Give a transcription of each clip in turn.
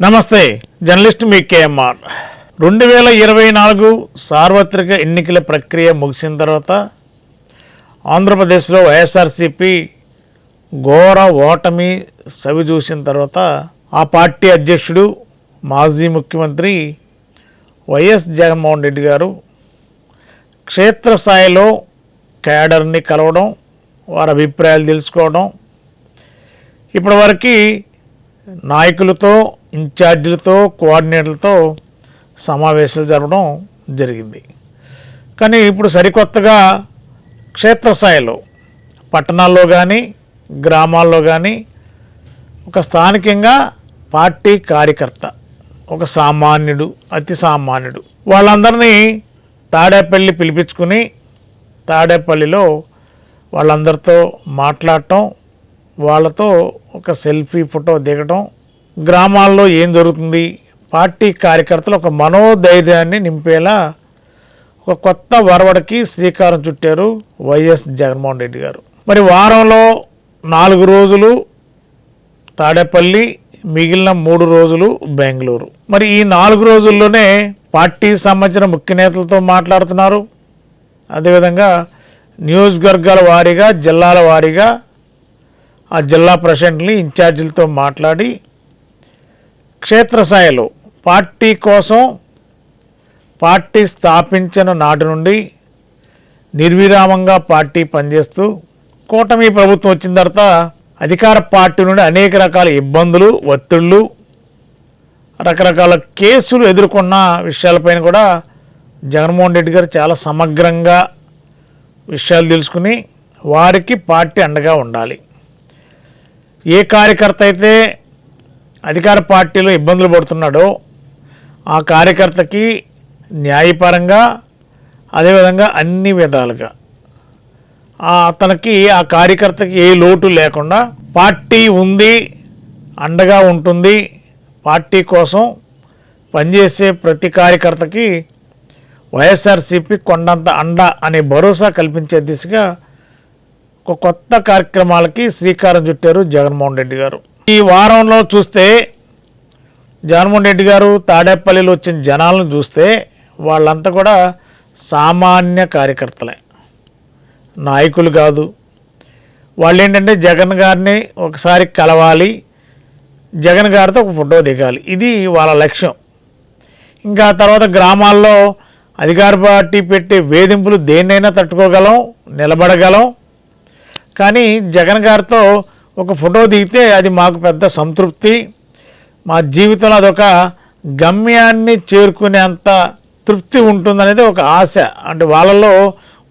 నమస్తే జర్నలిస్ట్ మీ కేఎంఆర్. రెండు వేల ఇరవై నాలుగు సార్వత్రిక ఎన్నికల ప్రక్రియ ముగిసిన తర్వాత ఆంధ్రప్రదేశ్లో వైఎస్ఆర్సీపీ ఘోర ఓటమి సవి చూసిన తర్వాత ఆ పార్టీ అధ్యక్షుడు మాజీ ముఖ్యమంత్రి వైఎస్ జగన్మోహన్ రెడ్డి గారు క్షేత్రస్థాయిలో క్యాడర్ని కలవడం వారి అభిప్రాయాలు తెలుసుకోవడం ఇప్పటివరకు నాయకులతో ఇన్ఛార్జీలతో కోఆర్డినేటర్లతో సమావేశాలు జరపడం జరిగింది. కానీ ఇప్పుడు సరికొత్తగా క్షేత్రస్థాయిలో పట్టణాల్లో కానీ గ్రామాల్లో కానీ ఒక స్థానికంగా పార్టీ కార్యకర్త ఒక సామాన్యుడు అతి సామాన్యుడు వాళ్ళందరినీ తాడేపల్లి పిలిపించుకుని తాడేపల్లిలో వాళ్ళందరితో మాట్లాడటం వాళ్ళతో ఒక సెల్ఫీ ఫోటో దిగటం గ్రామాల్లో ఏం జరుగుతుంది? పార్టీ కార్యకర్తలు ఒక మనోధైర్యాన్ని నింపేలా ఒక కొత్త వరవడికి శ్రీకారం చుట్టారు వైఎస్ జగన్మోహన్ రెడ్డి గారు. మరి వారంలో నాలుగు రోజులు తాడేపల్లి మిగిలిన మూడు రోజులు బెంగళూరు. మరి ఈ నాలుగు రోజుల్లోనే పార్టీ సంబంధించిన ముఖ్య నేతలతో మాట్లాడుతున్నారు. అదేవిధంగా నియోజకవర్గాల వారీగా జిల్లాల వారీగా ఆ జిల్లా ప్రెసిడెంట్ని ఇన్ఛార్జీలతో మాట్లాడి క్షేత్రస్థాయిలో పార్టీ కోసం పార్టీ స్థాపించిన నాటి నుండి నిర్విరామంగా పార్టీ పనిచేస్తూ కూటమి ప్రభుత్వం వచ్చిన తర్వాత అధికార పార్టీ నుండి అనేక రకాల ఇబ్బందులు ఒత్తిళ్ళు రకరకాల కేసులు ఎదుర్కొన్న విషయాలపైన కూడా జగన్మోహన్ రెడ్డి గారు చాలా సమగ్రంగా విషయాలు తెలుసుకుని వారికి పార్టీ అండగా ఉండాలి. ఏ కార్యకర్త అయితే అధికార పార్టీలో ఇబ్బందులు పడుతున్నాడో. ఆ కార్యకర్తకి న్యాయపరంగా అదేవిధంగా అన్ని విధాలుగా. ఆ అతనికి ఆ కార్యకర్తకి ఏ లోటు లేకుండా పార్టీ ఉంది అండగా ఉంటుంది పార్టీ కోసం పనిచేసే ప్రతి కార్యకర్తకి వైఎస్ఆర్సీపీ కొండంత అండ అనే భరోసా కల్పించే దిశగా ఒక కొత్త కార్యక్రమాలకి శ్రీకారం చుట్టారు జగన్మోహన్ రెడ్డి గారు. ఈ వారంలో చూస్తే జగన్మోహన్ రెడ్డి గారు తాడేపల్లిలో వచ్చిన జనాలను చూస్తే వాళ్ళంతా కూడా సామాన్య కార్యకర్తలే. నాయకులు కాదు. వాళ్ళు ఏంటంటే జగన్ గారిని ఒకసారి కలవాలి జగన్ గారితో ఒక ఫోటో దిగాలి. ఇది వాళ్ళ లక్ష్యం. ఇంకా తర్వాత గ్రామాల్లో అధికార పార్టీ పెట్టే వేధింపులు దేన్నైనా తట్టుకోగలం నిలబడగలం. కానీ జగన్ గారితో ఒక ఫోటో దిగితే అది మాకు పెద్ద సంతృప్తి. మా జీవితంలో అదొక గమ్యాన్ని చేరుకునేంత తృప్తి ఉంటుందనేది ఒక ఆశ. అంటే వాళ్ళలో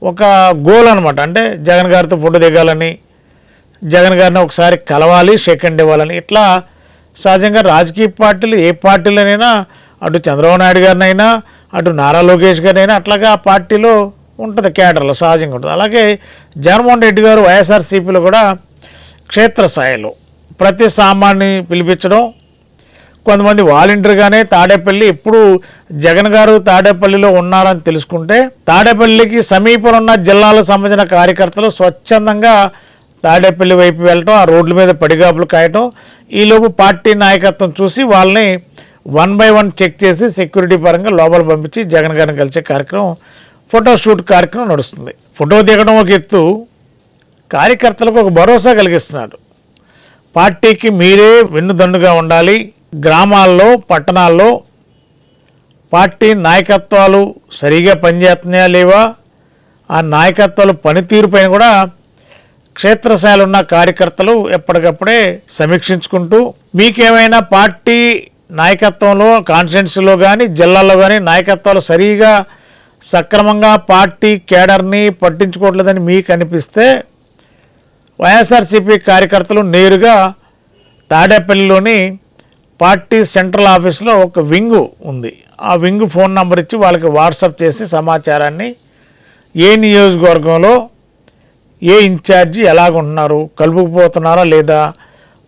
ఒక గోల్ అనమాట అంటే జగన్ గారితో ఫోటో దిగాలని జగన్ గారిని ఒకసారి కలవాలి షేక్ అండ్ ఇవ్వాలని. ఇట్లా సహజంగా రాజకీయ పార్టీలు ఏ పార్టీలోనైనా అటు చంద్రబాబు నాయుడు గారినైనా అటు నారా లోకేష్ గారినైనా అట్లాగా ఆ పార్టీలో ఉంటుంది కేటర్లో సహజంగా ఉంటుంది. అలాగే జగన్మోహన్ రెడ్డి గారు వైఎస్ఆర్సీపీలో కూడా క్షేత్రస్థాయిలో ప్రతి సామాన్ని పిలిపించడం కొంతమంది వాలంటీర్గానే తాడేపల్లి ఎప్పుడు జగన్ గారు తాడేపల్లిలో ఉన్నారని తెలుసుకుంటే తాడేపల్లికి సమీపంలో ఉన్న జిల్లాలకు సంబంధించిన కార్యకర్తలు స్వచ్ఛందంగా తాడేపల్లి వైపు వెళ్ళటం ఆ రోడ్ల మీద పడిగాపులు కాయటం ఈలోపు పార్టీ నాయకత్వం చూసి వాళ్ళని వన్ బై వన్ చెక్ చేసి సెక్యూరిటీ పరంగా లోపల పంపించి జగన్ గారిని కలిసే కార్యక్రమం ఫోటోషూట్ కార్యక్రమం నడుస్తుంది. ఫోటో దిగడం ఒక ఎత్తు కార్యకర్తలకు ఒక భరోసా కలిగిస్తున్నాడు. పార్టీకి మీరే వెన్నుదన్నుగా ఉండాలి. గ్రామాల్లో పట్టణాల్లో పార్టీ నాయకత్వాలు సరిగా పనిచేస్తున్నాయా లేవా? ఆ నాయకత్వాలు పనితీరు పైన కూడా క్షేత్రస్థాయిలో ఉన్న కార్యకర్తలు ఎప్పటికప్పుడే సమీక్షించుకుంటూ మీకేమైనా పార్టీ నాయకత్వంలో కాన్స్టిట్యున్సీలో కానీ జిల్లాల్లో కానీ నాయకత్వాలు సరిగా సక్రమంగా పార్టీ కేడర్ని పట్టించుకోవట్లేదని మీకు అనిపిస్తే వైఎస్ఆర్సీపీ కార్యకర్తలు నేరుగా తాడేపల్లిలోని పార్టీ సెంట్రల్ ఆఫీస్లో ఒక వింగు ఉంది. ఆ వింగ్ ఫోన్ నంబర్ ఇచ్చి వాళ్ళకి వాట్సాప్ చేసి సమాచారాన్ని ఏ నియోజకవర్గంలో ఏ ఇన్ఛార్జి ఎలాగుంటున్నారు కలుపుకుపోతున్నారా లేదా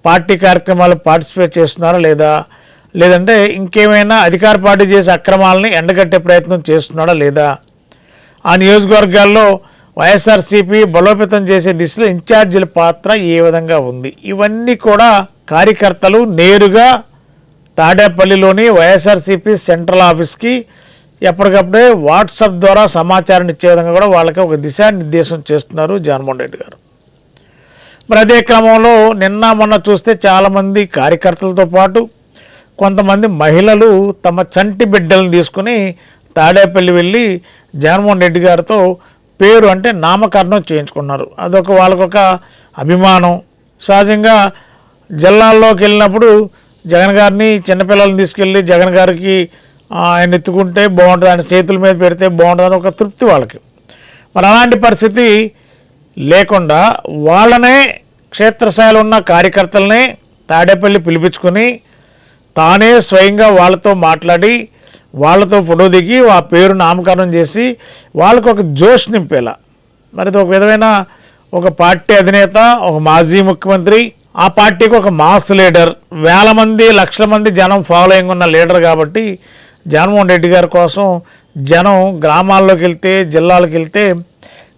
పార్టీ కార్యక్రమాలు పార్టిసిపేట్ చేస్తున్నారా లేదా లేదంటే ఇంకేమైనా అధికార పార్టీ చేసే అక్రమాలని ఎండగట్టే ప్రయత్నం చేస్తున్నాడా లేదా ఆ నియోజకవర్గాల్లో వైఎస్ఆర్సీపీ బలోపేతం చేసే దిశలో ఇన్ఛార్జీల పాత్ర ఏ విధంగా ఉంది? ఇవన్నీ కూడా కార్యకర్తలు నేరుగా తాడేపల్లిలోని వైఎస్ఆర్సీపీ సెంట్రల్ ఆఫీస్కి ఎప్పటికప్పుడే వాట్సాప్ ద్వారా సమాచారం ఇచ్చే విధంగా కూడా వాళ్ళకి ఒక దిశానిర్దేశం చేస్తున్నారు జగన్మోహన్ రెడ్డి గారు. మరి అదే క్రమంలో నిన్న మొన్న చూస్తే చాలామంది కార్యకర్తలతో పాటు కొంతమంది మహిళలు తమ చంటి బిడ్డలను తీసుకుని తాడేపల్లి వెళ్ళి జగన్మోహన్ రెడ్డి గారితో పేరు అంటే నామకరణం చేయించుకున్నారు. అదొక వాళ్ళకొక అభిమానం. సహజంగా జిల్లాల్లోకి వెళ్ళినప్పుడు జగన్ గారిని చిన్నపిల్లల్ని తీసుకెళ్ళి జగన్ గారికి ఆయన ఎత్తుకుంటే బాగుంటుంది ఆయన చేతుల మీద పెడితే బాగుంటుంది ఒక తృప్తి వాళ్ళకి. మరి అలాంటి పరిస్థితి లేకుండా వాళ్ళనే క్షేత్రస్థాయిలో ఉన్న కార్యకర్తలనే తాడేపల్లి పిలిపించుకొని తానే స్వయంగా వాళ్ళతో మాట్లాడి వాళ్ళతో ఫోటో దిగి ఆ పేరు నామకరణం చేసి వాళ్ళకు ఒక జోష్ నింపేలా. మరి ఒక విధమైన ఒక పార్టీ అధినేత ఒక మాజీ ముఖ్యమంత్రి ఆ పార్టీకి ఒక మాస్ లీడర్ వేల మంది లక్షల మంది జనం ఫాలోయింగ్ ఉన్న లీడర్ కాబట్టి జగన్మోహన్ రెడ్డి గారి కోసం జనం గ్రామాల్లోకి వెళ్తే జిల్లాలకు వెళ్తే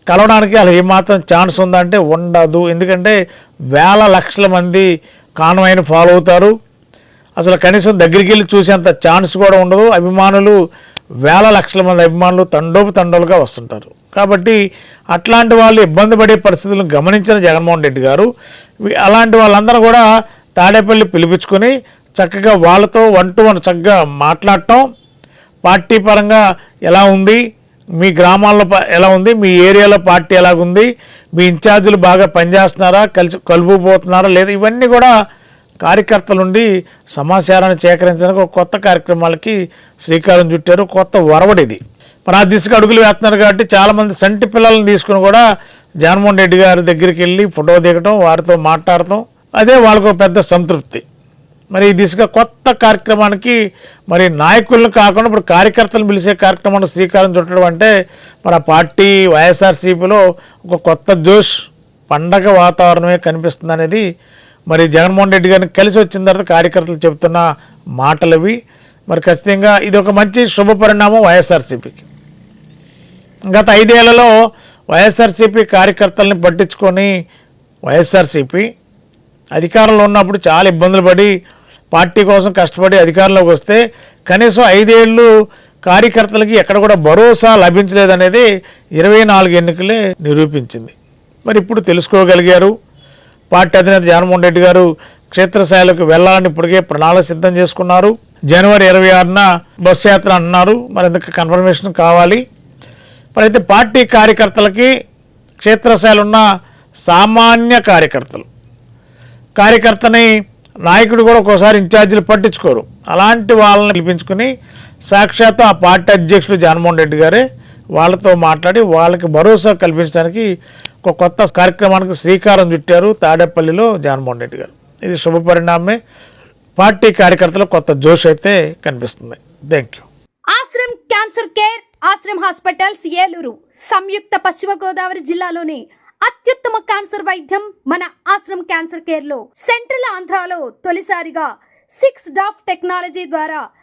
కలవడానికి అలా ఏమాత్రం ఛాన్స్ ఉందంటే ఉండదు. ఎందుకంటే వేల లక్షల మంది కాన్వాయ్ని ఫాలో అవుతారు. అసలు కనీసం దగ్గరికి వెళ్ళి చూసేంత ఛాన్స్ కూడా ఉండదు. అభిమానులు వేల లక్షల మంది అభిమానులు తండోపు తండోలుగా వస్తుంటారు. కాబట్టి అట్లాంటి వాళ్ళు ఇబ్బంది పడే పరిస్థితులను గమనించిన జగన్మోహన్ రెడ్డి గారు అలాంటి వాళ్ళందరూ కూడా తాడేపల్లి పిలిపించుకొని చక్కగా వాళ్ళతో వన్ టు వన్ చక్కగా మాట్లాడటం. పార్టీ పరంగా ఎలా ఉంది? మీ గ్రామాల్లో ప- ఎలా ఉంది? మీ ఏరియాలో పార్టీ ఎలాగుంది? మీ ఇన్ఛార్జీలు బాగా పనిచేస్తున్నారా? కలిసి కలుపుపోతున్నారా లేదా ఇవన్నీ కూడా కార్యకర్తల నుండి సమాచారాన్ని సేకరించడానికి ఒక కొత్త కార్యక్రమాలకి శ్రీకారం చుట్టారు. కొత్త వరవడిది. మరి ఆ దిశగా అడుగులు వేస్తున్నారు కాబట్టి చాలామంది సంటి పిల్లల్ని తీసుకుని కూడా జగన్మోహన్ రెడ్డి గారి దగ్గరికి వెళ్ళి ఫోటో దిగటం వారితో మాట్లాడటం అదే వాళ్ళకు ఒక పెద్ద సంతృప్తి. మరి ఈ దిశగా కొత్త కార్యక్రమానికి మరి నాయకులను కాకుండా ఇప్పుడు కార్యకర్తలను పిలిచే కార్యక్రమాన్ని శ్రీకారం చుట్టడం అంటే మన పార్టీ వైఎస్ఆర్సీపీలో ఒక కొత్త జోష్ పండగ వాతావరణమే కనిపిస్తుంది అనేది మరి జగన్మోహన్ రెడ్డి గారిని కలిసి వచ్చిన తర్వాత కార్యకర్తలు చెబుతున్న మాటలు మరి ఖచ్చితంగా ఇది ఒక మంచి శుభ పరిణామం వైఎస్ఆర్సీపీకి. గత ఐదేళ్ళలో వైఎస్ఆర్సీపీ కార్యకర్తల్ని పట్టించుకొని వైఎస్ఆర్సీపీ అధికారంలో ఉన్నప్పుడు చాలా ఇబ్బందులు పడి పార్టీ కోసం కష్టపడి అధికారంలోకి వస్తే కనీసం ఐదేళ్ళు కార్యకర్తలకి ఎక్కడ కూడా భరోసా లభించలేదనేది ఇరవై నాలుగు ఎన్నికలే నిరూపించింది. మరి ఇప్పుడు తెలుసుకోగలిగారు. పార్టీ అధినేత జగన్మోహన్ రెడ్డి గారు క్షేత్రస్థాయిలోకి వెళ్ళాలని ఇప్పటికే ప్రణాళిక సిద్ధం చేసుకున్నారు. జనవరి ఇరవై ఆరున బస్సు యాత్ర అంటున్నారు మరి ఇందుకు కన్ఫర్మేషన్ కావాలి. మరి అయితే పార్టీ కార్యకర్తలకి క్షేత్రస్థాయిలో ఉన్న సామాన్య కార్యకర్తలు కార్యకర్తని నాయకుడు కూడా ఒక్కోసారి ఇన్ఛార్జీలు పట్టించుకోరు. అలాంటి వాళ్ళని పిలిపించుకుని సాక్షాత్ ఆ పార్టీ అధ్యక్షుడు జగన్మోహన్ రెడ్డి గారే వాళ్ళతో మాట్లాడి వాళ్ళకి భరోసా కల్పించడానికి ఒక కొత్త కార్యక్రమానికి శ్రీకారం చుట్టారు తాడేపల్లిలో జగన్మోహన్ రెడ్డి గారు. ఇది శుభ పరిణామమే పార్టీ కార్యకర్తలు కొత్త జోష్ అయితే కనిపిస్తుంది. Thank you Ashram cancer care Ashram hospitals Eluru సంయుక్త పశ్చిమ గోదావరి జిల్లాలోని అత్యుత్తమ క్యాన్సర్ వైద్యం మన ఆశ్రమ్ క్యాన్సర్ కేర్లో సెంట్రల్ ఆంధ్రాలో తొలిసారిగా సిక్స్ డాఫ్ టెక్నాలజీ ద్వారా